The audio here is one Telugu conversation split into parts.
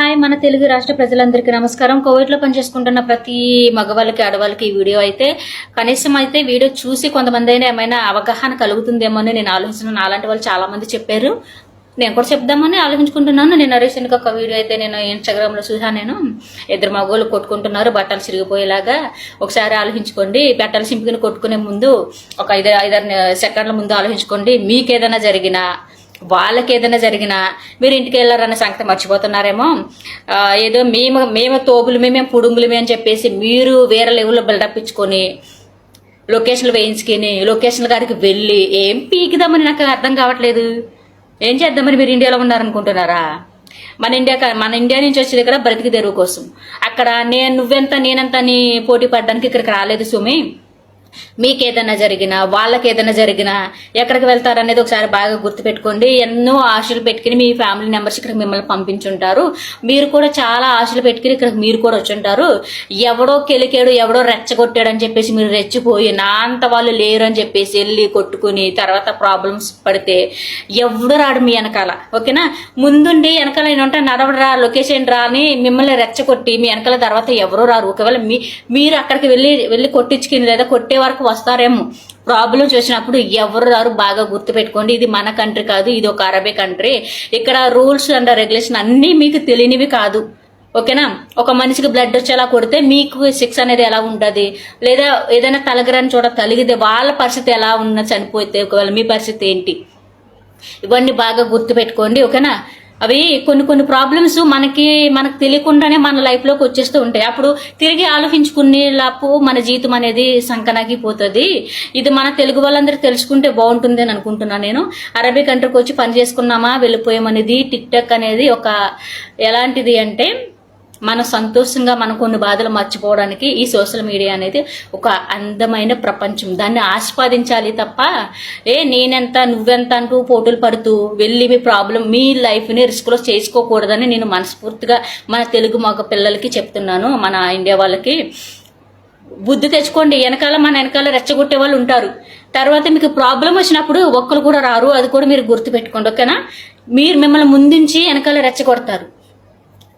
హాయ్ మన తెలుగు రాష్ట్ర ప్రజలందరికీ నమస్కారం. కోవిడ్లో పనిచేసుకుంటున్న ప్రతి మగవాళ్ళకి ఆడవాళ్ళకి ఈ వీడియో అయితే కనీసం అయితే వీడియో చూసి కొంతమంది అయినా ఏమైనా అవగాహన కలుగుతుందేమో అని నేను ఆలోచించిన నాలాంటి వాళ్ళు చాలా మంది చెప్పారు. నేను కూడా చెప్దామని ఆలోచించుకుంటున్నాను. నేను రీసెంట్గా ఒక వీడియో అయితే నేను ఇన్స్టాగ్రామ్లో చూసాను నేను ఇద్దరు మగవాళ్ళు కొట్టుకుంటున్నారు బట్టలు చిరిగిపోయేలాగా. ఒకసారి ఆలోచించుకోండి. బట్టలు సింపుకుని కొట్టుకునే ముందు ఒక ఐదు ఐదారు సెకండ్ల ముందు ఆలోచించుకోండి. మీకు ఏదైనా జరిగినా వాళ్ళకి ఏదైనా జరిగినా మీరు ఇంటికి వెళ్ళారన్న సంగతి మర్చిపోతున్నారేమో. ఏదో మేము మేము తోపులు మేము పుడుంగులమే అని చెప్పేసి మీరు వేరే లెవెల్లో బిల్డప్ ఇచ్చుకొని లొకేషన్లు వేయించుకొని లొకేషన్ గారికి వెళ్ళి ఏం పీకిదామని నాకు అర్థం కావట్లేదు. ఏం చేద్దామని మీరు ఇండియాలో ఉన్నారనుకుంటున్నారా? మన ఇండియా కా- మన ఇండియా నుంచి వచ్చేది ఇక్కడ బ్రతికి తెరువు కోసం. అక్కడ నేను నువ్వెంత నేనెంత అని పోటీ పడడానికి ఇక్కడికి రాలేదు సుమి. మీకు ఏదైనా జరిగినా వాళ్ళకి ఏదైనా జరిగినా ఎక్కడికి వెళ్తారనేది ఒకసారి బాగా గుర్తుపెట్టుకోండి. ఎన్నో ఆశలు పెట్టుకుని మీ ఫ్యామిలీ మెంబర్స్ ఇక్కడికి మిమ్మల్ని పంపించుంటారు. మీరు కూడా చాలా ఆశలు పెట్టుకుని ఇక్కడ మీరు కూడా వచ్చుంటారు. ఎవడో కెలికాడు ఎవడో రెచ్చగొట్టాడు అని చెప్పేసి మీరు రెచ్చిపోయి నా అంత వాళ్ళు లేరు అని చెప్పేసి వెళ్ళి కొట్టుకుని తర్వాత ప్రాబ్లమ్స్ పడితే ఎవడు రాడు మీ వెనకాల ఓకేనా? ముందుండి వెనకాల నేను ఉంటా నడవడు రా లొకేషన్ రా అని మిమ్మల్ని రెచ్చగొట్టి మీ వెనకాల తర్వాత ఎవరో రారు. ఒకవేళ మీ మీరు అక్కడికి వెళ్ళి వెళ్ళి కొట్టించుకుని లేదా కొట్టే వరకు వస్తారేమో. ప్రాబ్లమ్స్ వచ్చినప్పుడు ఎవరు రారు బాగా గుర్తుపెట్టుకోండి. ఇది మన కంట్రీ కాదు ఇది ఒక అరబీ కంట్రీ ఇక్కడ రూల్స్ అండ్ రెగ్యులేషన్ అన్నీ మీకు తెలియనివి కాదు. ఓకేనా? ఒక మనిషికి బ్లడ్ వచ్చేలా కొడితే మీకు శిక్ష అనేది ఎలా ఉంటుంది? లేదా ఏదైనా తలగరని చోట తలిగితే వాళ్ళ పరిస్థితి ఎలా ఉన్న చనిపోతే ఒకవేళ మీ పరిస్థితి ఏంటి? ఇవన్నీ బాగా గుర్తుపెట్టుకోండి. ఓకేనా? అవి కొన్ని కొన్ని ప్రాబ్లమ్స్ మనకి మనకు తెలియకుండానే మన లైఫ్లోకి వచ్చేస్తూ ఉంటాయి. అప్పుడు తిరిగి ఆలోచించుకునే లాపు మన జీవితం అనేది సంకనాగిపోతుంది. ఇది మన తెలుగు వాళ్ళందరూ తెలుసుకుంటే బాగుంటుంది అని అనుకుంటున్నాను నేను. అరబీ కంట్రీకి వచ్చి పని చేసుకున్నామా వెళ్ళిపోయామనేది టిక్ టాక్ అనేది ఒక ఎలాంటిది అంటే మనం సంతోషంగా మనం కొన్ని బాధలు మర్చిపోవడానికి ఈ సోషల్ మీడియా అనేది ఒక అందమైన ప్రపంచం. దాన్ని ఆస్వాదించాలి తప్ప ఏ నేనెంత నువ్వెంత అంటూ పోటీలు పడుతూ వెళ్ళి మీ ప్రాబ్లం మీ లైఫ్ని రిస్క్లో చేసుకోకూడదని నేను మనస్ఫూర్తిగా మన తెలుగు మగ పిల్లలకి చెప్తున్నాను. మన ఇండియా వాళ్ళకి బుద్ధి తెచ్చుకోండి. వెనకాల మన వెనకాల రెచ్చగొట్టే వాళ్ళు ఉంటారు. తర్వాత మీకు ప్రాబ్లం వచ్చినప్పుడు ఒక్కరు కూడా రారు. అది కూడా మీరు గుర్తుపెట్టుకోండి. ఓకేనా? మీరు మిమ్మల్ని ముందుంచి వెనకాల రెచ్చగొడతారు.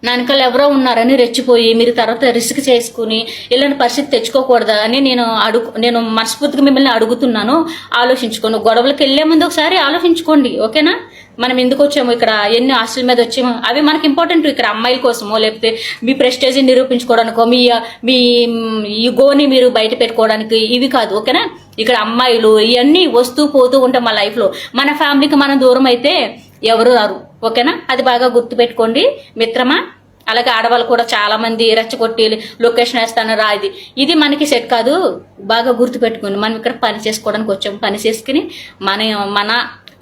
వెనకాల ఎవరో ఉన్నారని రెచ్చిపోయి మీరు తర్వాత రిస్క్ చేసుకుని ఇలాంటి పరిస్థితి తెచ్చుకోకూడదా అని నేను అడుగు నేను మనస్ఫూర్తిగా మిమ్మల్ని అడుగుతున్నాను. ఆలోచించుకోను గొడవలకు వెళ్ళే ముందు ఒకసారి ఆలోచించుకోండి. ఓకేనా? మనం ఎందుకు వచ్చాము ఇక్కడ? ఎన్ని ఆస్తుల మీద వచ్చాము? అవి మనకి ఇంపార్టెంట్ ఇక్కడ అమ్మాయిల కోసమో లేకపోతే మీ ప్రెస్టేజ్ నిరూపించుకోవడానికో మీ మీ ఈగోని మీరు బయట పెట్టుకోవడానికి ఇవి కాదు. ఓకేనా? ఇక్కడ అమ్మాయిలు ఇవన్నీ వస్తూ పోతూ ఉంటాం మా లైఫ్లో మన ఫ్యామిలీకి మనం దూరం అయితే ఎవరు రారు. ఓకేనా? అది బాగా గుర్తుపెట్టుకోండి. మిత్రమా అలాగే ఆడవాళ్ళు కూడా చాలా మంది రెచ్చగొట్టి లొకేషన్ వేస్తాను రా ఇది. ఇది మనకి సెట్ కాదు. బాగా గుర్తుపెట్టుకోండి. మనం ఇక్కడ పని చేసుకోవడానికి వచ్చాము. పని చేసుకుని మన మన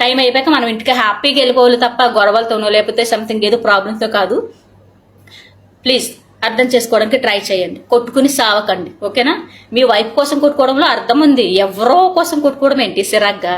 టైం అయిపోయాక మనం ఇంటికి హ్యాపీగా వెళ్ళిపోవాలి తప్ప గొడవలతోనో లేకపోతే సంథింగ్ ఏదో ప్రాబ్లంతో కాదు. ప్లీజ్ అర్థం చేసుకోవడానికి ట్రై చేయండి. కొట్టుకుని సావకండి. ఓకేనా? మీ వైఫ్ కోసం కొట్టుకోవడంలో అర్థం ఉంది. ఎవరో కోసం కొట్టుకోవడం ఏంటి? సిరాగ్గా?